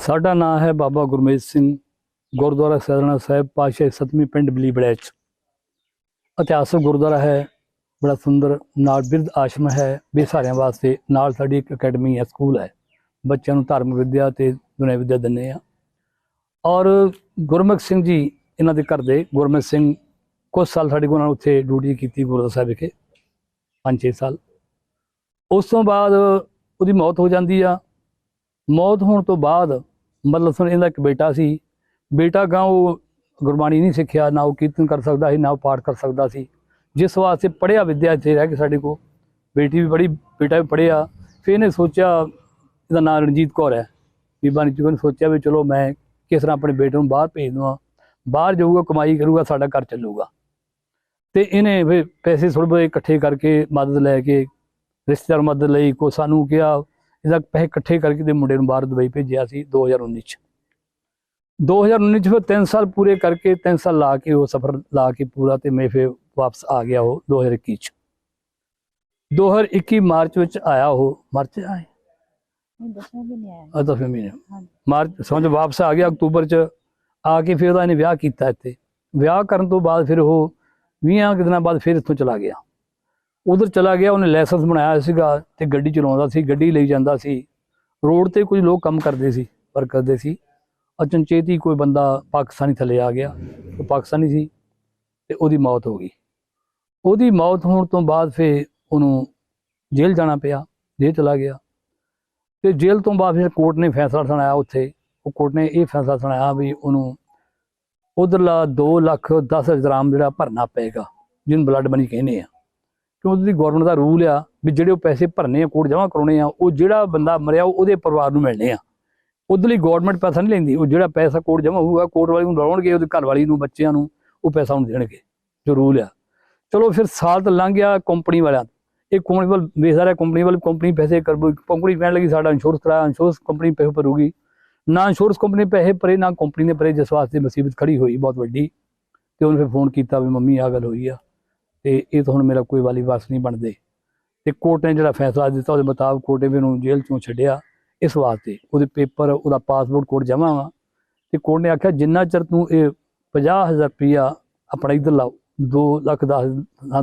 ਸਾਡਾ ਨਾਮ ਹੈ ਬਾਬਾ ਗੁਰਮੇਜ ਸਿੰਘ, ਗੁਰਦੁਆਰਾ ਸੈਦਨਾ ਸਾਹਿਬ ਪਾਸ਼ਾ ਸਤਵੀਂ ਪਿੰਡ ਬਲੀਬੜੈਚ। ਇਤਿਹਾਸਕ ਗੁਰਦੁਆਰਾ ਹੈ, ਬੜਾ ਸੁੰਦਰ, ਨਾਲ ਬਿਰਧ ਆਸ਼ਰਮ ਹੈ, ਬੇਸਹਾਰਿਆਂ ਵਾਸਤੇ ਨਾਲ ਸਾਡੀ ਇੱਕ ਅਕੈਡਮੀ ਹੈ, ਸਕੂਲ ਹੈ। ਬੱਚਿਆਂ ਨੂੰ ਧਾਰਮਿਕ ਵਿੱਦਿਆ ਤੇ ਦੁਨਿਆ ਵਿੱਦਿਆ ਦਿੰਦੇ ਆ ਔਰ ਗੁਰਮੁਖ ਸਿੰਘ ਜੀ, ਇਹਨਾਂ ਦੇ ਘਰ ਦੇ ਗੁਰਮੁਖ ਸਿੰਘ ਕੁਝ ਸਾਲ ਸਾਡੇ ਕੋਲ ਨਾਲ ਉੱਥੇ ਡਿਊਟੀ ਕੀਤੀ ਗੁਰਦੁਆਰਾ ਸਾਹਿਬ ਵਿਖੇ 5-6 ਸਾਲ। ਉਸ ਤੋਂ ਬਾਅਦ ਉਹਦੀ ਮੌਤ ਹੋ ਜਾਂਦੀ ਆ। ਮੌਤ ਹੋਣ ਤੋਂ ਬਾਅਦ ਮਤਲਬ ਸੁਣ, ਇਹਦਾ ਇੱਕ ਬੇਟਾ ਸੀ। ਬੇਟਾ ਗਾਂ ਉਹ ਗੁਰਬਾਣੀ ਨਹੀਂ ਸਿੱਖਿਆ, ਨਾ ਉਹ ਕੀਰਤਨ ਕਰ ਸਕਦਾ ਸੀ, ਨਾ ਉਹ ਪਾਠ ਕਰ ਸਕਦਾ ਸੀ। ਜਿਸ ਵਾਸਤੇ ਪੜਿਆ ਵਿਦਿਆ ਇੱਥੇ ਰਹਿ ਕੇ ਸਾਡੇ ਕੋ ਬੇਟੀ ਵੀ ਪੜ੍ਹੀ ਬੇਟਾ ਵੀ ਪੜਿਆ ਫਿਰ ਇਹਨੇ ਸੋਚਿਆ, ਇਹਦਾ ਨਾਮ ਰਣਜੀਤ ਕੌਰ ਹੈ। ਬੀਬਾ ਨੇ ਨੇ ਸੋਚਿਆ ਵੀ ਚਲੋ ਮੈਂ ਕਿਸ ਤਰ੍ਹਾਂ ਆਪਣੇ ਬੇਟੇ ਨੂੰ ਬਾਹਰ ਭੇਜ ਦਵਾਂ। ਬਾਹਰ ਜਾਊਗਾ, ਕਮਾਈ ਕਰੂਗਾ, ਸਾਡਾ ਘਰ ਚੱਲੂਗਾ। ਤੇ ਇਹਨੇ ਫਿਰ ਪੈਸੇ ਥੋੜ੍ਹੇ ਬਹੁਤੇ ਇਕੱਠੇ ਕਰਕੇ ਮਦਦ ਲੈ ਕੇ, ਰਿਸ਼ਤੇਦਾਰ ਮਦਦ ਲਈ ਕੋ ਸਾਨੂੰ ਕਿਹਾ ਇਹਦਾ ਪੈਸੇ ਇਕੱਠੇ ਕਰਕੇ ਤੇ ਮੁੰਡੇ ਨੂੰ ਬਾਹਰ ਦੁਬਈ ਭੇਜਿਆ ਸੀ 2019 ਚ। 2019 ਚ ਫਿਰ 3 ਸਾਲ ਪੂਰੇ ਕਰਕੇ 3 ਸਾਲ ਲਾ ਕੇ ਉਹ ਸਫ਼ਰ ਲਾ ਕੇ ਪੂਰਾ ਤੇ ਮੈਂ ਫਿਰ ਵਾਪਸ ਆ ਗਿਆ ਉਹ 2021 ਚ। 2021 ਮਾਰਚ ਵਿੱਚ ਆਇਆ ਉਹ। ਮਾਰਚ ਆਇਆ? ਨਹੀਂ ਦੱਸਣਾ ਵੀ ਨਹੀਂ ਆਇਆ। ਆ ਤਾਂ ਫਿਰ ਮਹੀਨੇ ਮਾਰਚ ਸਮਝ ਵਾਪਸ ਆ ਗਿਆ ਅਕਤੂਬਰ ਚ। ਆ ਕੇ ਫਿਰ ਉਹਦਾ ਇਹਨੇ ਵਿਆਹ ਕੀਤਾ ਇੱਥੇ। ਵਿਆਹ ਕਰਨ ਤੋਂ ਬਾਅਦ ਫਿਰ ਉਹ 20 ਕੁ ਦਿਨਾਂ ਬਾਅਦ ਫਿਰ ਇੱਥੋਂ ਚਲਾ ਗਿਆ। ਉਧਰ ਚਲਾ ਗਿਆ, ਉਹਨੇ ਲਾਇਸੈਂਸ ਬਣਾਇਆ ਸੀਗਾ ਤੇ ਗੱਡੀ ਚਲਾਉਂਦਾ ਸੀ, ਗੱਡੀ ਲਈ ਜਾਂਦਾ ਸੀ। ਰੋਡ ਤੇ ਕੁਝ ਲੋਕ ਕੰਮ ਕਰਦੇ ਸੀ ਪਰ ਕਰਦੇ ਸੀ। ਅਚਨਚੇਤੀ ਕੋਈ ਬੰਦਾ ਪਾਕਿਸਤਾਨੀ ਥੱਲੇ ਆ ਗਿਆ, ਉਹ ਪਾਕਿਸਤਾਨੀ ਸੀ ਤੇ ਉਹਦੀ ਮੌਤ ਹੋ ਗਈ। ਉਹਦੀ ਮੌਤ ਹੋਣ ਤੋਂ ਬਾਅਦ ਫਿਰ ਉਹਨੂੰ ਜੇਲ੍ਹ ਜਾਣਾ ਪਿਆ, ਜੇਲ੍ਹ ਚਲਾ ਗਿਆ। ਤੇ ਜੇਲ੍ਹ ਤੋਂ ਬਾਅਦ ਫਿਰ ਕੋਰਟ ਨੇ ਫੈਸਲਾ ਸੁਣਾਇਆ ਉੱਥੇ। ਉਹ ਕੋਰਟ ਨੇ ਇਹ ਫੈਸਲਾ ਸੁਣਾਇਆ ਵੀ ਉਹਨੂੰ ਉਧਰਲਾ 2 ਲੱਖ 10 ਹਜ਼ਾਰ ਜਿਹੜਾ ਭਰਨਾ ਪਏਗਾ, ਜਿਹਨੂੰ ਬਲੱਡ ਮਨੀ ਕਹਿੰਦੇ ਆ। ਕਿਉਂ ਉਹਦੀ ਗਵਰਨਮੈਂਟ ਦਾ ਰੂਲ ਆ ਵੀ ਜਿਹੜੇ ਉਹ ਪੈਸੇ ਭਰਨੇ ਆ, ਕੋਰਟ ਜਮ੍ਹਾਂ ਕਰਾਉਣੇ ਆ, ਉਹ ਜਿਹੜਾ ਬੰਦਾ ਮਰਿਆ, ਉਹ ਉਹਦੇ ਪਰਿਵਾਰ ਨੂੰ ਮਿਲਣੇ ਆ। ਉਹਦੇ ਲਈ ਗਵਰਨਮੈਂਟ ਪੈਸਾ ਨਹੀਂ ਲੈਂਦੀ, ਉਹ ਜਿਹੜਾ ਪੈਸਾ ਕੋਰਟ ਜਮ੍ਹਾਂ ਹੋਊਗਾ, ਕੋਰਟ ਵਾਲੇ ਨੂੰ ਲਾਉਣਗੇ ਉਹਦੇ ਘਰ ਵਾਲੀ ਨੂੰ, ਬੱਚਿਆਂ ਨੂੰ, ਉਹ ਪੈਸਾ ਉਹਨੂੰ ਦੇਣਗੇ, ਜੋ ਰੂਲ ਆ। ਚਲੋ ਫਿਰ ਸਾਲ ਤਾਂ ਲੰਘ ਗਿਆ ਕੰਪਨੀ ਵਾਲਿਆਂ ਦਾ। ਇਹ ਕੰਪਨੀ ਵੱਲ ਵੇਖਦਾ ਰਿਹਾ ਕੰਪਨੀ ਵੱਲ ਕੰਪਨੀ ਪੈਸੇ ਕਰਬੋ ਕੰਪਨੀ ਕਹਿਣ ਲੱਗੀ, ਸਾਡਾ ਇੰਸ਼ੋਰੈਂਸ ਕਰਾਇਆ ਇੰਸ਼ੋਰੈਂਸ ਕੰਪਨੀ ਪੈਸੇ ਭਰੂਗੀ। ਨਾ ਇੰਸ਼ੋਰੈਂਸ ਕੰਪਨੀ ਪੈਸੇ ਭਰੇ, ਨਾ ਕੰਪਨੀ ਨੇ ਭਰੇ, ਜਿਸ ਵਾਸਤੇ ਮੁਸੀਬਤ ਖੜੀ ਹੋਈ, ਬਹੁਤ ਵੱਡੀ। ਤੇ ਉਹਨੇ ਫਿਰ ਫੋਨ ਕੀਤਾ ਵੀ, ਮੰਮੀ, ਆਹ ਗੱਲ ਹੋਈ ਆ। ਤੇ ਇਹ ਤਾਂ ਹੁਣ ਮੇਰਾ ਕੋਈ ਵਾਲੀ ਵਾਸ ਨਹੀਂ ਬਣਦੇ। ਤੇ ਕੋਰਟ ਨੇ ਜਿਹੜਾ ਫੈਸਲਾ ਦਿੱਤਾ ਉਹਦੇ ਮੁਤਾਬਕ ਕੋਰਟ ਨੇ ਵੀ ਉਹਨੂੰ ਜੇਲ੍ਹ ਚੋਂ ਛੱਡਿਆ ਇਸ ਵਾਸਤੇ। ਉਹਦੇ ਪੇਪਰ ਉਹਦਾ ਪਾਸਪੋਰਟ ਕੋਰਟ ਜਮ੍ਹਾਂ ਵਾ ਤੇ ਕੋਰਟ ਨੇ ਆਖਿਆ ਜਿੰਨਾ ਚਿਰ ਤੂੰ ਇਹ 50000 ਰੁਪਇਆ ਆਪਣਾ ਇੱਧਰ ਲਾ 2 ਲੱਖ 10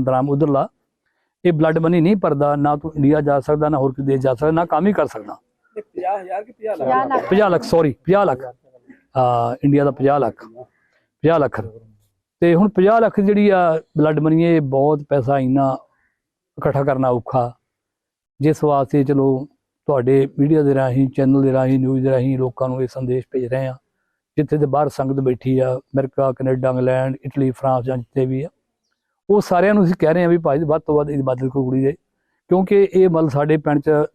ਦਰਾਮ ਉਧਰ ਲਾ ਇਹ ਬਲੱਡ ਮਨੀ ਨਹੀਂ ਭਰਦਾ ਨਾ ਤੂੰ ਇੰਡੀਆ ਜਾ ਸਕਦਾ ਨਾ ਹੋਰ ਕਿਤੇ ਦੇਸ਼ ਜਾ ਸਕਦਾ ਨਾ ਕੰਮ ਹੀ ਕਰ ਸਕਦਾ। ਇਹ 50000 ਕਿ 50 ਪੰਜਾਹ ਲੱਖ? ਲੱਖ। 50 ਲੱਖ ਸੌਰੀ 50 ਲੱਖ। ਆ ਇੰਡੀਆ ਦਾ 50 ਲੱਖ। 50 ਲੱਖ। ਤੇ ਹੁਣ 50 ਲੱਖ ਜਿਹੜੀ ਆ ਬਲੱਡ ਮਨੀ ਇਹ ਬਹੁਤ ਪੈਸਾ ਇੰਨਾ ਇਕੱਠਾ ਕਰਨਾ ਔਖਾ। ਜਿਸ ਵਾਸਤੇ ਚਲੋ ਤੁਹਾਡੇ ਮੀਡੀਆ ਦੇ ਰਾਹੀਂ ਚੈਨਲ ਦੇ ਰਾਹੀਂ ਨਿਊਜ਼ ਦੇ ਰਾਹੀਂ ਲੋਕਾਂ ਨੂੰ ਇਹ ਸੰਦੇਸ਼ ਭੇਜ ਰਹੇ ਆ, ਜਿੱਥੇ ਤੇ ਬਾਹਰ ਸੰਗਤ ਬੈਠੀ ਆ, America, Canada, England, Italy, France ਜਾਂ ਜਿੱਥੇ ਵੀ ਆ। ਉਹ ਸਾਰਿਆਂ ਨੂੰ ਅਸੀਂ ਕਹਿ ਰਹੇ ਆ ਵੀ ਭਾਈ ਵੱਧ ਤੋਂ ਵੱਧ ਇਹਦੀ ਮਦਦ ਕਰੋ ਕੁੜੀ ਦੇ, ਕਿਉਂਕਿ ਇਹ ਮਤਲਬ ਸਾਡੇ ਪਿੰਡ 'ਚ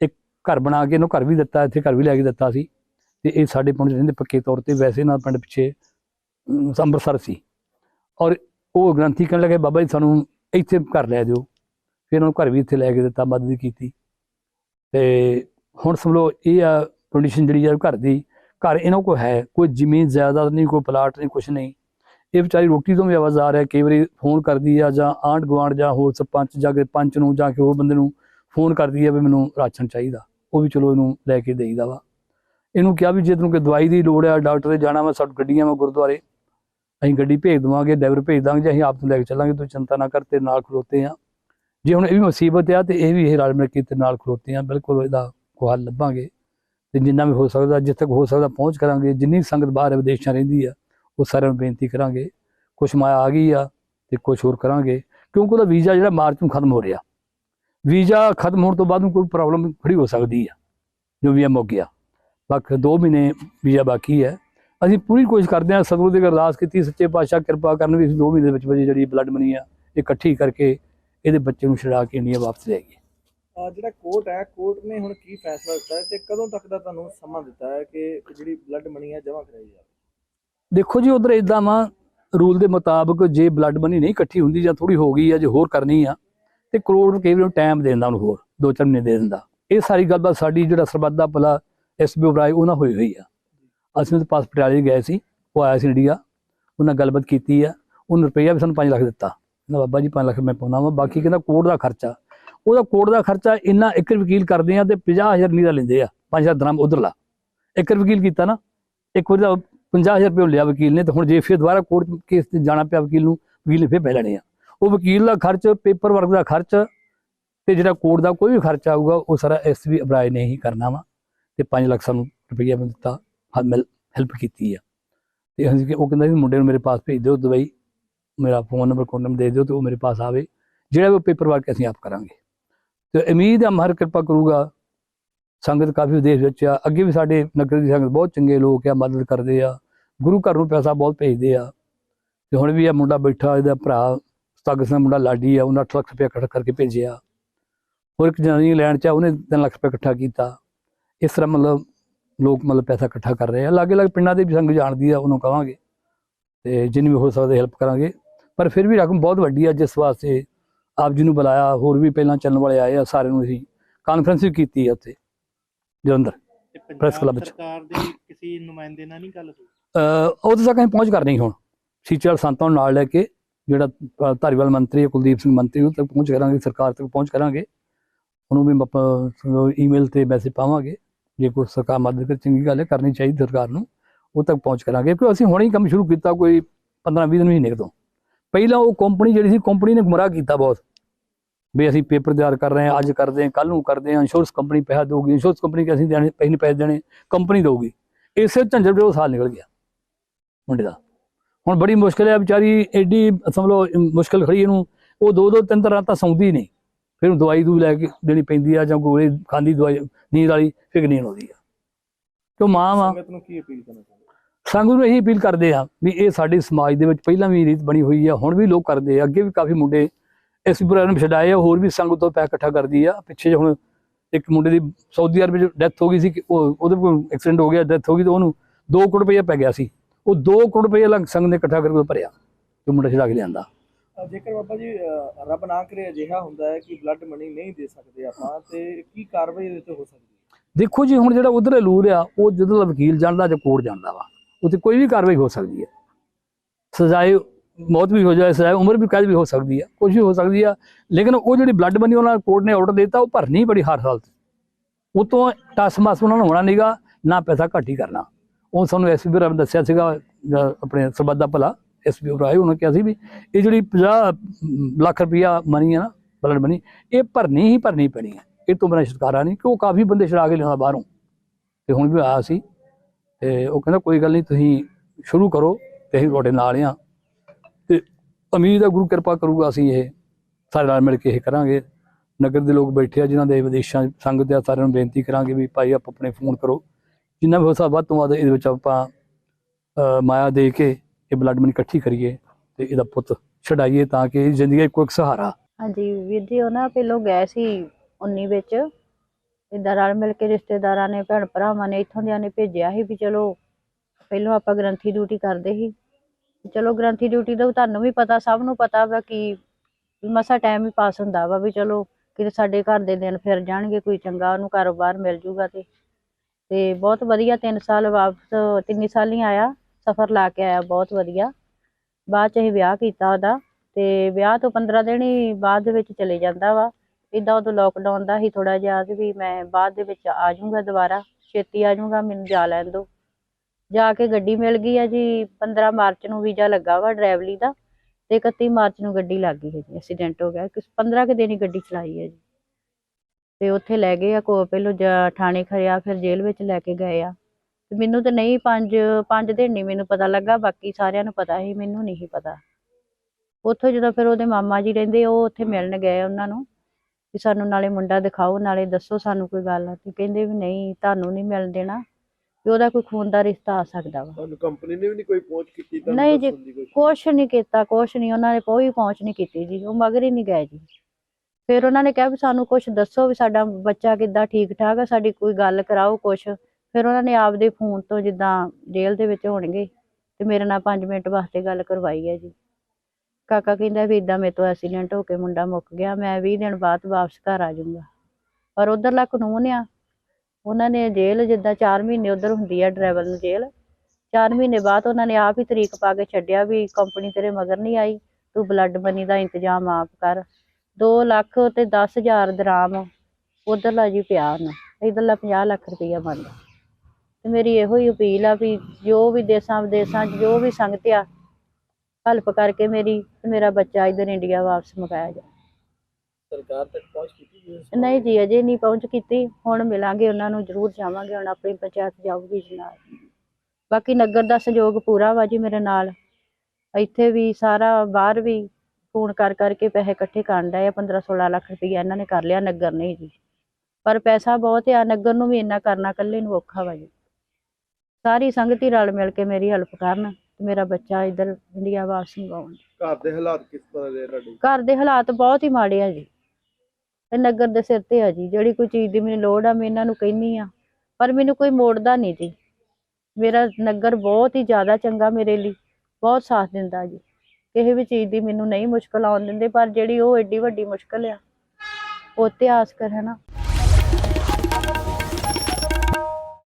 ਇੱਕ ਘਰ ਬਣਾ ਕੇ ਇਹਨੂੰ ਘਰ ਵੀ ਦਿੱਤਾ, ਇੱਥੇ ਘਰ ਵੀ ਲੈ ਕੇ ਦਿੱਤਾ ਸੀ। ਤੇ ਇਹ ਸਾਡੇ ਪਿੰਡ 'ਚ ਰਹਿੰਦੇ ਪੱਕੇ ਤੌਰ ਤੇ ਵੈਸੇ ਨਾ ਪਿੰਡ ਪਿੱਛੇ ਅੰਮ੍ਰਿਤਸਰ ਸੀ। ਔਰ ਉਹ ਗ੍ਰੰਥੀ ਕਹਿਣ ਲੱਗੇ, ਬਾਬਾ ਜੀ, ਸਾਨੂੰ ਇੱਥੇ ਘਰ ਲੈ ਦਿਓ ਫਿਰ ਉਹਨੂੰ ਘਰ ਵੀ ਇੱਥੇ ਲੈ ਕੇ ਦਿੱਤਾ, ਮਦਦ ਕੀਤੀ। ਤੇ ਹੁਣ ਸਮਝ ਲਓ ਇਹ ਆ ਕੰਡੀਸ਼ਨ ਜਿਹੜੀ ਆ ਘਰ ਦੀ, ਘਰ ਇਹਨਾਂ ਕੋਲ ਹੈ, ਕੋਈ ਜ਼ਮੀਨ ਜ਼ਿਆਦਾ ਨਹੀਂ, ਕੋਈ ਪਲਾਟ ਨਹੀਂ, ਕੁਛ ਨਹੀਂ। ਇਹ ਵਿਚਾਰੀ ਰੋਟੀ ਤੋਂ ਵੀ ਆਵਾਜ਼ ਆ ਰਿਹਾ, ਕਈ ਵਾਰੀ ਫੋਨ ਕਰਦੀ ਆ ਜਾਂ ਆਂਢ ਗੁਆਂਢ ਜਾਂ ਹੋਰ ਸਰਪੰਚ, ਜਾਂ ਕਿ ਪੰਚ ਨੂੰ, ਜਾਂ ਕਿ ਹੋਰ ਬੰਦੇ ਨੂੰ ਫੋਨ ਕਰਦੀ ਆ ਵੀ ਮੈਨੂੰ ਰਾਸ਼ਨ ਚਾਹੀਦਾ। ਉਹ ਵੀ ਚਲੋ ਇਹਨੂੰ ਲੈ ਕੇ ਦੇਈਦਾ ਵਾ। ਇਹਨੂੰ ਕਿਹਾ ਵੀ ਜੇ ਤੈਨੂੰ ਕੋਈ ਦਵਾਈ ਦੀ ਲੋੜ ਆ, ਡਾਕਟਰ ਦੇ ਜਾਣਾ ਵਾ ਸਭ ਗੱਡੀਆਂ ਵਾ ਗੁਰਦੁਆਰੇ ਅਸੀਂ ਗੱਡੀ ਭੇਜ ਦਵਾਂਗੇ, ਡਰਾਈਵਰ ਭੇਜ ਦਾਂਗੇ ਜਾਂ ਅਸੀਂ ਆਪ ਨੂੰ ਲੈ ਕੇ ਚੱਲਾਂਗੇ, ਤੂੰ ਚਿੰਤਾ ਨਾ ਕਰ ਤੇ ਨਾਲ ਖਲੋਤੇ ਆ। ਜੇ ਹੁਣ ਇਹ ਵੀ ਮੁਸੀਬਤ ਆ ਤੇ ਇਹ ਵੀ ਇਹ ਰਲ ਮਿਲ ਕੇ ਤੇ ਨਾਲ ਖਲੋਤੇ ਆ, ਬਿਲਕੁਲ ਇਹਦਾ ਕੋਈ ਹੱਲ ਲੱਭਾਂਗੇ। ਤੇ ਜਿੰਨਾ ਵੀ ਹੋ ਸਕਦਾ, ਜਿੱਥੇ ਤੱਕ ਹੋ ਸਕਦਾ ਪਹੁੰਚ ਕਰਾਂਗੇ, ਜਿੰਨੀ ਸੰਗਤ ਬਾਹਰ ਵਿਦੇਸ਼ਾਂ ਰਹਿੰਦੀ ਆ, ਉਹ ਸਾਰਿਆਂ ਨੂੰ ਬੇਨਤੀ ਕਰਾਂਗੇ। ਕੁਛ ਮਾਇਆ ਆ ਗਈ ਆ ਤੇ ਕੁਛ ਹੋਰ ਕਰਾਂਗੇ, ਕਿਉਂਕਿ ਉਹਦਾ ਵੀਜ਼ਾ ਜਿਹੜਾ ਮਾਰਚ ਨੂੰ ਖਤਮ ਹੋ ਰਿਹਾ। ਵੀਜ਼ਾ ਖਤਮ ਹੋਣ ਤੋਂ ਬਾਅਦ ਨੂੰ ਕੋਈ ਪ੍ਰੋਬਲਮ ਖੜੀ ਹੋ ਸਕਦੀ ਆ, ਜੋ ਵੀਜ਼ਾ ਮੁੱਕ ਗਿਆ। ਬਾਕੀ 2 ਮਹੀਨੇ ਵੀਜ਼ਾ ਬਾਕੀ ਹੈ। ਅਸੀਂ ਪੂਰੀ ਕੋਸ਼ਿਸ਼ ਕਰਦੇ ਹਾਂ ਸਤਿਗੁਰੂ ਦੀ ਅਰਦਾਸ ਕੀਤੀ ਸੱਚੇ ਪਾਤਸ਼ਾਹ ਕਿਰਪਾ ਕਰਨ ਵੀ ਅਸੀਂ 2 ਮਹੀਨੇ ਦੇ ਵਿੱਚ ਵਿੱਚ ਜਿਹੜੀ ਬਲੱਡ ਮਨੀ ਆ ਇਕੱਠੀ ਕਰਕੇ ਇਹਦੇ ਬੱਚੇ ਨੂੰ ਛੁਡਾ ਕੇ ਇੰਡੀਆ ਵਾਪਸ ਲੈ ਅਹ ਜਿਹੜਾ ਕੋਰਟ ਹੈ ਕੋਰਟ ਨੇ ਹੁਣ ਕੀ ਫੈਸਲਾ ਦਿੱਤਾ ਹੈ ਤੇ ਕਦੋਂ ਤੱਕ ਦਾ ਤੁਹਾਨੂੰ ਸਮਾਂ ਦਿੱਤਾ ਹੈ ਕਿ ਜਿਹੜੀ ਬਲੱਡ ਮਨੀ ਹੈ ਜਮ੍ਹਾਂ ਕਰਾਈ ਜਾਵੇ? ਦੇਖੋ ਜੀ ਉਧਰ ਇਦਾਂ ਵਾ ਰੂਲ ਦੇ ਮੁਤਾਬਕ ਜੇ ਬਲੱਡ ਮਨੀ ਨਹੀਂ ਇਕੱਠੀ ਹੁੰਦੀ ਜਾਂ ਥੋੜੀ ਹੋ ਗਈ ਆ ਜੇ ਹੋਰ ਕਰਨੀ ਆ ਤੇ ਕਰੋੜ ਕਈ ਵਾਰ ਟਾਈਮ ਦੇ ਦਿੰਦਾ ਉਹਨੂੰ ਹੋਰ ਦੋ ਚਾਰ ਮਹੀਨੇ ਦੇ ਦਿੰਦਾ। ਇਹ ਸਾਰੀ ਗੱਲਬਾਤ ਸਾਡੀ ਜਿਹੜਾ ਸਰਬੱਤ ਦਾ ਭਲਾ ਐਸਬੀ ਉਬਰਾਏ ਉਹਨਾਂ ਹੋਈ ਹੋਈ ਆ। ਅਸੀਂ ਉਹਦੇ ਪਾਸ ਪਟਿਆਲੇ ਗਏ ਸੀ, ਉਹ ਆਇਆ ਸੀ ਇੰਡੀਆ ਉਹਨਾਂ ਗੱਲਬਾਤ ਕੀਤੀ ਆ, ਉਹਨੂੰ ਰੁਪਈਆ ਵੀ ਸਾਨੂੰ 5 ਲੱਖ ਦਿੱਤਾ। ਕਹਿੰਦਾ, ਬਾਬਾ ਜੀ 5 ਲੱਖ ਮੈਂ ਪਾਉਣਾ ਵਾ। ਬਾਕੀ ਕਹਿੰਦਾ, ਕੋਰਟ ਦਾ ਖਰਚਾ, ਉਹਦਾ ਕੋਰਟ ਦਾ ਖਰਚਾ ਇੰਨਾ ਇੱਕ ਵਕੀਲ ਕਰਦੇ ਆ ਤੇ 50000 ਨਹੀਂ ਦਾ ਲੈਂਦੇ ਆ 5000 ਦਰਮ ਉਧਰਲਾ। ਇੱਕ ਵਕੀਲ ਕੀਤਾ ਨਾ, ਇੱਕ ਵਾਰ ਤਾਂ 50000 ਰੁਪਏ ਲਿਆ ਵਕੀਲ ਨੇ ਤੇ ਹੁਣ ਜੇ ਫਿਰ ਦੁਬਾਰਾ ਕੋਰਟ ਕੇਸ ਤੇ ਜਾਣਾ ਪਿਆ ਵਕੀਲ ਨੂੰ, ਵਕੀਲ ਨੇ ਫਿਰ ਪੈ ਲੈਣੇ ਆ। ਉਹ ਵਕੀਲ ਦਾ ਖਰਚ, ਪੇਪਰ ਵਰਕ ਦਾ ਖਰਚ ਤੇ ਜਿਹੜਾ ਕੋਰਟ ਦਾ ਕੋਈ ਵੀ ਖਰਚਾ ਆਊਗਾ, ਉਹ ਸਾਰਾ ਐਸਵੀ ਅਬਰਾਏ ਨੇ ਹੀ ਕਰਨਾ ਵਾ ਤੇ 5 ਲੱਖ ਸਾਨੂੰ ਰੁਪਈਆ ਮੈਂ ਦਿੱਤਾ। ਹੈਲਪ ਕੀਤੀ ਆ। ਤੇ ਅਸੀਂ ਕਿ- ਉਹ ਕਹਿੰਦਾ ਸੀ ਮੁੰਡੇ ਨੂੰ ਮੇਰੇ ਪਾਸ ਭੇਜ ਦਿਓ ਦਵਾਈ ਮੇਰਾ ਫੋਨ ਨੰਬਰ ਕੋਡ ਨੰਬਰ ਦੇ ਦਿਓ ਤੇ ਉਹ ਮੇਰੇ ਪਾਸ ਆਵੇ। ਜਿਹੜਾ ਵੀ ਪੇਪਰ ਵਰਕ ਅਸੀਂ ਆਪ ਕਰਾਂਗੇ। ਤੇ ਉਮੀਦ ਹੈ ਮਹਰ ਕਿਰਪਾ ਕਰੂਗਾ ਸੰਗਤ ਕਾਫੀ ਦੇਸ਼ ਵਿੱਚ ਆ। ਅੱਗੇ ਵੀ ਸਾਡੇ ਨਗਰ ਦੀ ਸੰਗਤ ਬਹੁਤ ਚੰਗੇ ਲੋਕ ਆ ਮਦਦ ਕਰਦੇ ਆ। ਗੁਰੂ ਘਰ ਨੂੰ ਪੈਸਾ ਬਹੁਤ ਭੇਜਦੇ ਆ। ਤੇ ਹੁਣ ਵੀ ਇਹ ਮੁੰਡਾ ਬੈਠਾ ਇਹਦਾ ਭਰਾ ਸਤਗ ਦਾ ਮੁੰਡਾ ਲਾਡੀ ਆ ਉਹਨੇ 8 ਲੱਖ ਰੁਪਏ ਇਕੱਠਾ ਕਰਕੇ ਭੇਜਿਆ। ਹੋਰ ਇੱਕ ਜਨਾਨੀ ਲੈਣ ਚ ਆ, ਉਹਨੇ 3 ਲੱਖ ਰੁਪਏ ਇਕੱਠਾ ਕੀਤਾ। ਇਸ ਤਰ੍ਹਾਂ ਮਤਲਬ ਲੋਕ ਮਤਲਬ ਪੈਸਾ ਇਕੱਠਾ ਕਰ ਰਹੇ ਆ। ਲਾਗੇ ਲਾਗੇ ਪਿੰਡਾਂ ਦੇ ਵੀ ਸੰਗ ਜਾਣਦੀ ਆ ਉਹਨੂੰ ਕਵਾਂਗੇ ਤੇ ਜਿੰਨੀ ਵੀ ਹੋ ਸਕਦਾ ਹੈਲਪ ਕਰਾਂਗੇ। ਪਰ ਫਿਰ ਵੀ ਰਕਮ ਬਹੁਤ ਵੱਡੀ ਆ ਜਿਸ ਵਾਸਤੇ ਆਪ ਜੀ ਨੂੰ ਬੁਲਾਇਆ ਹੋਰ ਵੀ ਪਹਿਲਾਂ ਚੱਲਣ ਵਾਲੇ ਆਏ ਆ ਸਾਰਿਆਂ ਨੂੰ ਅਸੀਂ ਕਾਨਫਰੰਸ ਵੀ ਕੀਤੀ ਆ ਉੱਥੇ ਜਲੰਧਰ ਤੇ Press ਪੰਜਾਬ club ਚ। ਸਰਕਾਰ ਦੇ ਕਿਸੇ ਨੁਮਾਇੰਦੇ ਨਾਲ ਨਹੀਂ ਗੱਲ ਹੋਈ? ਉਹਦੇ ਤੱਕ ਅਸੀਂ ਪਹੁੰਚ ਕਰਨੀ ਹੁਣ। ਸੀਚਲ ਸੰਤਾਂ ਨਾਲ ਲੈ ਕੇ ਜਿਹੜਾ ਧਾਰੀਵਾਲ ਮੰਤਰੀ ਹੈ ਕੁਲਦੀਪ ਸਿੰਘ ਮੰਤਰੀ ਉਹ ਤੱਕ ਪਹੁੰਚ ਕਰਾਂਗੇ ਸਰਕਾਰ ਤੱਕ ਪਹੁੰਚ ਕਰਾਂਗੇ। ਉਹਨੂੰ ਵੀ ਈਮੇਲ ਤੇ ਮੈਸੇਜ ਪਾਵਾਂਗੇ। ਜੇ ਕੋਈ ਸਰਕਾਰ ਮਦਦ ਕਰ ਚੰਗੀ ਗੱਲ ਹੈ ਕਰਨੀ ਚਾਹੀਦੀ ਸਰਕਾਰ ਨੂੰ ਉਹ ਤੱਕ ਪਹੁੰਚ ਕਰਾਂਗੇ ਕਿਉਂਕਿ ਅਸੀਂ ਹੁਣੇ ਹੀ ਕੰਮ ਸ਼ੁਰੂ ਕੀਤਾ ਕੋਈ 15-20 ਦਿਨ ਮਹੀਨੇ ਤੋਂ। ਪਹਿਲਾਂ ਉਹ ਕੰਪਨੀ ਜਿਹੜੀ ਸੀ ਕੰਪਨੀ ਨੇ ਗੁੰਮਰਾਹ ਕੀਤਾ ਬਹੁਤ। ਵੀ ਅਸੀਂ ਪੇਪਰ ਤਿਆਰ ਕਰ ਰਹੇ ਹਾਂ ਅੱਜ ਕਰਦੇ ਹਾਂ ਕੱਲ ਨੂੰ ਕਰਦੇ ਹਾਂ ਇੰਸ਼ੋਰੈਂਸ ਕੰਪਨੀ ਪੈਸਾ ਦੇਊਗੀ ਇੰਸ਼ੋਰੈਂਸ ਕੰਪਨੀ ਕਿ ਅਸੀਂ ਦੇਣੇ ਪੈਸੇ ਨਹੀਂ ਪੈਸੇ ਦੇਣੇ ਕੰਪਨੀ ਦੇਊਗੀ। ਇਸੇ ਝੰਜਟ ਵਿੱਚ ਉਹ ਸਾਲ ਨਿਕਲ ਗਿਆ ਮੁੰਡੇ ਦਾ। ਹੁਣ ਬੜੀ ਮੁਸ਼ਕਿਲ ਹੈ ਵਿਚਾਰੀ ਐਡੀ ਸਮਝ ਲਓ ਅਮ, ਮੁਸ਼ਕਿਲ ਖੜੀ ਇਹਨੂੰ ਉਹ ਦੋ ਦੋ ਤਿੰਨ ਤਰ੍ਹਾਂ ਤਾਂ ਸੌਂਦੀ ਨਹੀਂ। ਫਿਰ ਦਵਾਈ ਦੂ ਲੈ ਕੇ ਦੇਣੀ ਪੈਂਦੀ ਆ ਜਾਂ ਗੋਲੀ ਖਾਂਦੀ ਦਵਾਈ ਨੀਂਦ ਵਾਲੀ ਫਿਰ ਨੀਂਦ ਆਉਂਦੀ ਆ। ਕਿਉਂ ਮਾਂ ਵਾ? ਸੰਗਤ ਨੂੰ ਕੀ ਅਪੀਲ ਕਰਨਾ ਚਾਹੁੰਦੇ? ਸੰਗਤ ਨੂੰ ਇਹੀ ਅਪੀਲ ਕਰਦੇ ਆ ਵੀ ਇਹ ਸਾਡੇ ਸਮਾਜ ਦੇ ਵਿੱਚ ਪਹਿਲਾਂ ਵੀ ਰੀਤ ਬਣੀ ਹੋਈ ਆ ਹੁਣ ਵੀ ਲੋਕ ਕਰਦੇ ਆ। ਅੱਗੇ ਵੀ ਕਾਫੀ ਮੁੰਡੇ ਇਸ ਪ੍ਰੋਗਰਾਮ ਛਡਾਏ ਆ ਹੋਰ ਵੀ ਸੰਗਤ ਤੋਂ ਪੈਸਾ ਇਕੱਠਾ ਕਰਦੀ ਆ। ਪਿੱਛੇ ਜਿਹੇ ਹੁਣ ਇੱਕ ਮੁੰਡੇ ਦੀ ਸਾਊਦੀ ਅਰਬ ਵਿੱਚ ਡੈਥ ਹੋ ਗਈ ਸੀ ਉਹਦੇ ਕੋਲ ਐਕਸੀਡੈਂਟ ਹੋ ਗਿਆ ਡੈਥ ਹੋ ਗਈ ਤਾਂ ਉਹਨੂੰ 2 ਕਰੋੜ ਰੁਪਏ ਪੈ ਗਿਆ ਸੀ। ਉਹ 2 ਕਰੋੜ ਰੁਪਏ ਲੱਗ ਸੰਗਤ ਨੇ ਇਕੱਠਾ ਕਰਕੇ ਉਹ ਭਰਿਆ ਤੇ ਮੁੰਡਾ ਛਡਾ ਕੇ ਲਿਆਂਦਾ। ਜੇਕਰ ਬਾਬਾ ਜੀ ਰੱਬ ਨਾ ਕਰੇ ਅਜਿਹਾ ਹੁੰਦਾ ਹੈ ਕਿ ਬਲੱਡ ਮਨੀ ਨਹੀਂ ਦੇ ਸਕਦੇ ਆਪਾਂ, ਤੇ ਕੀ ਕਾਰਵਾਈ ਇਹਦੇ ਤੇ ਹੋ ਸਕਦੀ ਹੈ? ਦੇਖੋ ਜੀ, ਹੁਣ ਜਿਹੜਾ ਉਧਰ ਲੂਰ ਆ, ਉਹ ਜਦੋਂ ਵਕੀਲ ਜਾਣਦਾ ਜਾਂ ਕੋਰਟ ਜਾਣਦਾ ਵਾ, ਉੱਥੇ ਕੋਈ ਵੀ ਕਾਰਵਾਈ ਹੋ ਸਕਦੀ ਹੈ। ਸਜ਼ਾਏ ਮੌਤ ਵੀ ਹੋ ਜਾਏ, ਸਜ਼ਾਏ ਉਮਰ ਵੀ, ਕੈਦ ਵੀ ਹੋ ਸਕਦੀ ਹੈ ਕੁਝ ਵੀ ਹੋ ਸਕਦੀ ਆ ਲੇਕਿਨ ਉਹ ਜਿਹੜੀ ਬਲੱਡ ਬਣੀ ਉਹਨਾਂ ਕੋਰਟ ਨੇ ਆਰਡਰ ਦਿੱਤਾ, ਉਹ ਭਰਨੀ ਬੜੀ ਹਰ ਹਾਲਤ। ਉਹ ਤੋਂ ਟਸ ਮਸ ਉਹਨਾਂ ਨੂੰ ਹੋਣਾ ਨਹੀਂਗਾ ਨਾ ਪੈਸਾ ਘੱਟ ਹੀ ਕਰਨਾ। ਉਹ ਸਾਨੂੰ ਐਸਪੀ ਰੱਬ ਦੱਸਿਆ ਸੀਗਾ ਆਪਣੇ ਸਰਬੱਤ ਦਾ ਭਲਾ। ਐਸਪੀ ਰਾਏ ਉਹਨਾਂ ਕਿਹਾ ਸੀ ਵੀ ਇਹ ਜਿਹੜੀ 50 ਲੱਖ ਰੁਪਇਆ ਮਨੀ ਹੈ ਨਾ ਬਲੱਡ ਮਨੀ ਇਹ ਭਰਨੀ ਹੀ ਭਰਨੀ ਪੈਣੀ ਹੈ। ਇਹ ਤੋਂ ਬਿਨਾਂ ਛੁਟਕਾਰਾ ਨਹੀਂ ਕਿ ਉਹ ਕਾਫੀ ਬੰਦੇ ਛੜਾ ਕੇ ਲਿਆਉਂਦਾ ਬਾਹਰੋਂ। ਤੇ ਹੁਣ ਵੀ ਆਇਆ ਸੀ, ਤੇ ਉਹ ਕਹਿੰਦਾ, ਕੋਈ ਗੱਲ ਨਹੀਂ, ਤੁਸੀਂ ਸ਼ੁਰੂ ਕਰੋ, ਤੇ ਅਸੀਂ ਤੁਹਾਡੇ ਨਾਲ ਆ ਤੇ ਉਮੀਦ ਹੈ ਗੁਰੂ ਕਿਰਪਾ ਕਰੂਗਾ ਅਸੀਂ ਇਹ, ਸਾਰੇ ਨਾਲ ਮਿਲ ਕੇ ਇਹ ਕਰਾਂਗੇ। ਨਗਰ ਦੇ ਲੋਕ ਬੈਠੇ ਆ, ਜਿਨ੍ਹਾਂ ਦੇ ਵਿਦੇਸ਼ਾਂ ਸੰਗਤ ਆ, ਸਾਰਿਆਂ ਨੂੰ ਬੇਨਤੀ ਕਰਾਂਗੇ ਵੀ ਭਾਈ ਆਪ ਆਪਣੇ ਫੋਨ ਕਰੋ। ਜਿੰਨਾ ਵੀ ਹੋ ਸਕਦਾ, ਵੱਧ ਤੋਂ ਵੱਧ ਇਹਦੇ ਵਿੱਚ ਆਪਾਂ ਮਾਇਆ ਦੇ ਕੇ ਇਹ ਬਲੱਡ ਮਨੀ ਇਕੱਠੀ ਕਰੀਏ ਤੇ ਇਹਦਾ ਪੁੱਤ ਛਡਾਈਏ ਤਾਂ ਕਿ ਜ਼ਿੰਦਗੀ ਇੱਕੋ ਇੱਕ ਸਹਾਰਾ। ਹਾਂਜੀ, ਵੀਰ ਜੀ, ਉਹ ਨਾ ਪਹਿਲੋਂ ਗਏ ਸੀ 19 ਵਿੱਚ। ਇਦਾਂ ਰਲ ਮਿਲ ਕੇ ਰਿਸ਼ਤੇਦਾਰਾਂ ਨੇ, ਭੈਣ ਭਰਾਵਾਂ ਨੇ ਇੱਥੋਂ ਦਿਆਂ ਨੇ ਭੇਜਿਆ ਸੀ ਵੀ ਚਲੋ ਪਹਿਲੋਂ ਆਪਾਂ ਗ੍ਰੰਥੀ ਡਿਊਟੀ ਕਰਦੇ ਸੀ। ਚਲੋ ਗ੍ਰੰਥੀ ਡਿਊਟੀ ਦਾ ਤੁਹਾਨੂੰ ਵੀ ਪਤਾ, ਸਭ ਨੂੰ ਪਤਾ ਵਾ ਕਿ ਵੀ ਮਸਾ ਟਾਈਮ ਹੀ ਪਾਸ ਹੁੰਦਾ ਵਾ ਵੀ ਚਲੋ ਕਿਤੇ ਸਾਡੇ ਘਰ ਦੇ ਦਿਨ ਫਿਰ ਜਾਣਗੇ, ਕੋਈ ਚੰਗਾ ਉਹਨੂੰ ਕਾਰੋਬਾਰ ਮਿਲ ਜੂਗਾ ਤੇ। ਤੇ ਬਹੁਤ ਵਧੀਆ 3 ਸਾਲ ਵਾਪਸ, ਤਿੰਨ ਸਾਲ ਹੀ ਆਇਆ। ਸਫ਼ਰ ਲਾ ਕੇ ਆਇਆ, ਬਹੁਤ ਵਧੀਆ। ਬਾਅਦ ਚ ਅਸੀਂ ਵਿਆਹ ਕੀਤਾ ਉਹਦਾ ਤੇ ਵਿਆਹ ਤੋਂ 15 ਦਿਨ ਹੀ ਬਾਅਦ ਦੇ ਵਿੱਚ ਚਲੇ ਜਾਂਦਾ ਵਾ। ਇਦਾਂ ਉਦੋਂ ਲੋਕਡਾਊਨ ਦਾ ਹੀ ਥੋੜਾ ਜਿਹਾ ਤੇ ਵੀ ਮੈਂ ਬਾਅਦ ਦੇ ਵਿੱਚ ਆ ਜਾਊਂਗਾ ਦੁਬਾਰਾ, ਛੇਤੀ ਆ ਜਾਊਂਗਾ, ਮੈਨੂੰ ਜਾ ਲੈਣ ਦਿਓ ਜਾ ਕੇ ਗੱਡੀ ਮਿਲ ਗਈ ਆ ਜੀ 15 ਮਾਰਚ ਨੂੰ ਵੀਜ਼ਾ ਲੱਗਾ ਵਾ ਡਰਾਈਵਲੀ ਦਾ ਤੇ 31 ਮਾਰਚ ਨੂੰ ਗੱਡੀ ਲੱਗ ਗਈ ਹੈ ਜੀ ਐਕਸੀਡੈਂਟ ਹੋ ਗਿਆ। ਕਿ 15 ਕੁ ਦਿਨ ਹੀ ਗੱਡੀ ਚਲਾਈ ਹੈ ਜੀ। ਤੇ ਉੱਥੇ ਲੈ ਗਏ ਆ ਕੋ ਪਹਿਲੋਂ ਜਾ- ਥਾਣੇ ਖੜਿਆ ਫਿਰ ਜੇਲ੍ਹ ਵਿੱਚ ਲੈ ਕੇ ਗਏ ਆ। ਤੇ ਮੈਨੂੰ ਤਾਂ ਨਹੀਂ ਪੰਜ ਪੰਜ ਦਿਨ ਨਹੀਂ ਮੈਨੂੰ ਪਤਾ ਲੱਗਾ ਬਾਕੀ ਸਾਰਿਆਂ ਨੂੰ ਪਤਾ ਸੀ ਮੈਨੂੰ ਨਹੀਂ ਸੀ ਪਤਾ। ਉੱਥੋਂ ਜਦੋਂ ਫਿਰ ਉਹਦੇ ਮਾਮਾ ਜੀ ਰਹਿੰਦੇ ਉਹ ਉੱਥੇ ਮਿਲਣ ਗਏ ਉਹਨਾਂ ਨੂੰ ਵੀ ਸਾਨੂੰ ਨਾਲੇ ਮੁੰਡਾ ਦਿਖਾਓ ਨਾਲੇ ਦੱਸੋ ਸਾਨੂੰ ਕੋਈ ਗੱਲ ਤੇ ਕਹਿੰਦੇ ਵੀ ਨਹੀਂ ਤੁਹਾਨੂੰ ਨਹੀਂ ਮਿਲਣ ਦੇਣਾ ਵੀ ਉਹਦਾ ਕੋਈ ਖੂਨ ਦਾ ਰਿਸ਼ਤਾ ਆ ਸਕਦਾ ਵਾ। ਤੁਹਾਨੂੰ ਕੰਪਨੀ ਨੇ ਵੀ ਨਹੀਂ ਕੋਈ ਪਹੁੰਚ ਕੀਤੀ ਨਹੀਂ ਜੀ ਕੁਛ ਨਹੀਂ ਕੀਤਾ ਕੁਛ ਨਹੀਂ ਉਹਨਾਂ ਨੇ ਕੋਈ ਪਹੁੰਚ ਨਹੀਂ ਕੀਤੀ ਜੀ ਉਹ ਮਗਰ ਹੀ ਨਹੀਂ ਗਏ ਜੀ। ਫਿਰ ਉਹਨਾਂ ਨੇ ਕਿਹਾ ਵੀ ਸਾਨੂੰ ਕੁਛ ਦੱਸੋ ਵੀ ਸਾਡਾ ਬੱਚਾ ਕਿੱਦਾਂ ਠੀਕ ਠਾਕ ਆ ਸਾਡੀ ਕੋਈ ਗੱਲ ਕਰਾਓ ਕੁਛ। ਫਿਰ ਉਹਨਾਂ ਨੇ ਆਪਦੇ ਫੋਨ ਤੋਂ ਜਿੱਦਾਂ ਜੇਲ੍ਹ ਦੇ ਵਿੱਚ ਹੋਣਗੇ ਤੇ ਮੇਰੇ ਨਾਲ 5 ਮਿੰਟ ਵਾਸਤੇ ਗੱਲ ਕਰਵਾਈ ਹੈ ਜੀ। ਕਾਕਾ ਕਹਿੰਦਾ ਵੀ ਇਦਾਂ ਮੇਰੇ ਤੋਂ ਐਕਸੀਡੈਂਟ ਹੋ ਕੇ ਮੁੰਡਾ ਮੁੱਕ ਗਿਆ, ਮੈਂ 20 ਦਿਨ ਬਾਅਦ ਵਾਪਸ ਘਰ ਆ ਜਾਊਂਗਾ। ਪਰ ਉਧਰਲਾ ਕਾਨੂੰਨ ਆ, ਉਹਨਾਂ ਨੇ ਜੇਲ੍ਹ ਜਿੱਦਾਂ 4 ਮਹੀਨੇ ਉਧਰ ਹੁੰਦੀ ਆ ਡਰਾਈਵਰ ਨੂੰ ਜੇਲ੍ਹ 4 ਮਹੀਨੇ ਬਾਅਦ ਉਹਨਾਂ ਨੇ ਆਪ ਹੀ ਤਰੀਕ ਪਾ ਕੇ ਛੱਡਿਆ ਵੀ ਕੰਪਨੀ ਤੇਰੇ ਮਗਰ ਨਹੀਂ ਆਈ, ਤੂੰ ਬਲੱਡ ਮਨੀ ਦਾ ਇੰਤਜ਼ਾਮ ਆਪ ਕਰ। 2 ਲੱਖ ਤੇ 10000 ਦਰਾਮ ਉਧਰਲਾ ਜੀ ਪਿਆ ਉਹਨੂੰ, ਇਧਰਲਾ 50 ਲੱਖ ਰੁਪਈਆ ਬਣਦਾ ਤੇ ਮੇਰੀ ਇਹੋ ਹੀ ਅਪੀਲ ਆ ਵੀ ਜੋ ਵੀ ਦੇਸਾਂ ਵਿਦੇਸਾਂ 'ਚ ਜੋ ਵੀ ਸੰਗਤ ਆ ਹੈਲਪ ਕਰਕੇ ਮੇਰੀ ਤੇ ਮੇਰਾ ਬੱਚਾ ਇਧਰ ਇੰਡੀਆ ਵਾਪਸ ਮੰਗਾਇਆ ਜਾਏ ਸਰਕਾਰ ਤੱਕ ਪਹੁੰਚ ਕੀਤੀ ਜੀ ਇਸ ਨਹੀਂ ਜੀ ਅਜੇ ਨਹੀਂ ਪਹੁੰਚ ਕੀਤੀ। ਹੁਣ ਮਿਲਾਂਗੇ ਉਹਨਾਂ ਨੂੰ ਜ਼ਰੂਰ ਜਾਵਾਂਗੇ ਹੁਣ ਆਪਣੀ ਪੰਚਾਇਤ ਜਾਊਗੀ ਜੀ ਨਾਲ। ਬਾਕੀ ਨਗਰ ਦਾ ਸਹਿਯੋਗ ਪੂਰਾ ਵਾ ਜੀ ਮੇਰੇ ਨਾਲ। ਇੱਥੇ ਵੀ ਸਾਰਾ ਬਾਹਰ ਵੀ ਫੋਨ ਕਰ ਕਰਕੇ ਪੈਸੇ ਇਕੱਠੇ ਕਰਨ ਡਏ ਆ 15 16 ਲੱਖ ਰੁਪਈਆ ਇਹਨਾਂ ਨੇ ਕਰ ਲਿਆ ਨਗਰ ਨੇ ਜੀ। ਪਰ ਪੈਸਾ ਬਹੁਤ ਆ ਨਗਰ ਨੂੰ ਵੀ ਇੰਨਾ ਕਰਨਾ ਇਕੱਲੇ ਨੂੰ ਔਖਾ ਵਾ ਜੀ। ਸਾਰੀ ਸੰਗਤ ਰਲ ਮਿਲ ਕੇ ਮੇਰੀ ਹੈਲਪ ਕਰਨ ਤੇ ਮੇਰਾ ਬੱਚਾ ਇੱਧਰ ਇੰਡੀਆ ਵਾਪਸ ਮੰਗਾਉਣ ਘਰ ਦੇ ਹਾਲਾਤ ਕਿਸ ਤਰ੍ਹਾਂ ਦੇ ਤੁਹਾਡੇ? ਘਰ ਦੇ ਹਾਲਾਤ ਬਹੁਤ ਹੀ ਮਾੜੇ ਆ ਜੀ। ਤੇ ਨਗਰ ਦੇ ਸਿਰ ਤੇ ਆ ਜੀ। ਜਿਹੜੀ ਕੋਈ ਚੀਜ਼ ਦੀ ਮੈਨੂੰ ਲੋੜ ਆ ਮੈਂ ਇਹਨਾਂ ਨੂੰ ਕਹਿੰਨੀ ਆ। ਪਰ ਮੈਨੂੰ ਕੋਈ ਮੋੜਦਾ ਨਹੀਂ ਜੀ। ਮੇਰਾ ਨਗਰ ਬਹੁਤ ਹੀ ਜ਼ਿਆਦਾ ਚੰਗਾ ਮੇਰੇ ਲਈ ਬਹੁਤ ਸਾਥ ਦਿੰਦਾ ਜੀ। ਕਿਸੇ ਵੀ ਚੀਜ਼ ਦੀ ਮੈਨੂੰ ਨਹੀਂ ਮੁਸ਼ਕਲ ਆਉਣ ਦਿੰਦੇ ਪਰ ਜਿਹੜੀ ਉਹ ਏਡੀ ਵੱਡੀ ਮੁਸ਼ਕਲ ਆ ਉਹ ਤੇ ਆਸ ਕਰ ਹੈ ਨਾ।